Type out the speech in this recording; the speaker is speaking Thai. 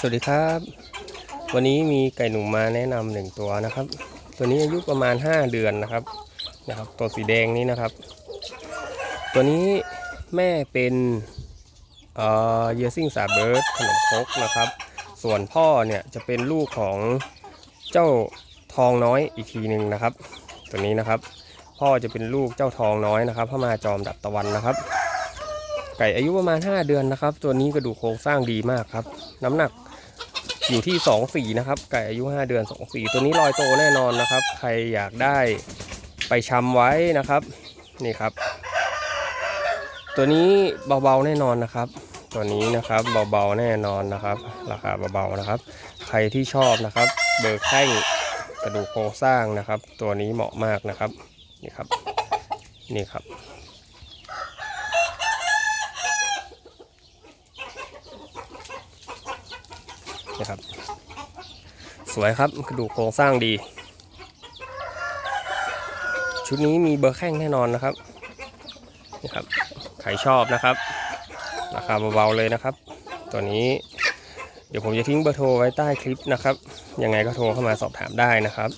สวัสดีครับ วันนี้มีไก่หนุ่มมาแนะนำหนึ่งตัวนะครับ ตัวนี้อายุประมาณ 5 เดือนนะครับนะครับ ตัวสีแดงนี้นะครับ ตัวนี้แม่เป็นเอ่อเยซิ่งสาเบิร์ดขนมคกนะครับ ส่วนพ่อเนี่ยจะเป็นลูกของเจ้าทองน้อยอีกทีหนึ่งนะครับ ตัวนี้นะครับ พ่อจะเป็นลูกเจ้าทองน้อยนะครับพม่าจอมดับตะวันนะครับ ไก่อายุประมาณ 5 เดือนนะครับ ตัวนี้กระดูกโครงสร้างดีมากครับ น้ำหนักอยู่ที่2สีนะครับ ไก่อายุ 5 เดือน2สีตัวนี้ลอยโตแน่นอนนะครับ ใครอยากได้ไปชำไว้นะครับ นี่ครับ ตัวนี้เบาๆแน่นอนนะครับ ตัวนี้นะครับเบาๆแน่นอนนะครับ ราคาเบาๆนะครับ ใครที่ชอบนะครับ เบอร์แข้งกระดูกโครงสร้างนะครับ ตัวนี้เหมาะมากนะครับ นี่ครับ นี่ครับ นะครับ สวยครับกระดูกโครงสร้างดี ชุดนี้มีเบอร์แข้งแน่นอนนะครับนี่ครับใครชอบนะครับ ราคาเบาๆเลยนะครับ ตัวนี้เดี๋ยวผมจะทิ้งเบอร์โทรไว้ใต้คลิปนะครับ ยังไงก็โทรเข้ามาสอบถามได้นะครับ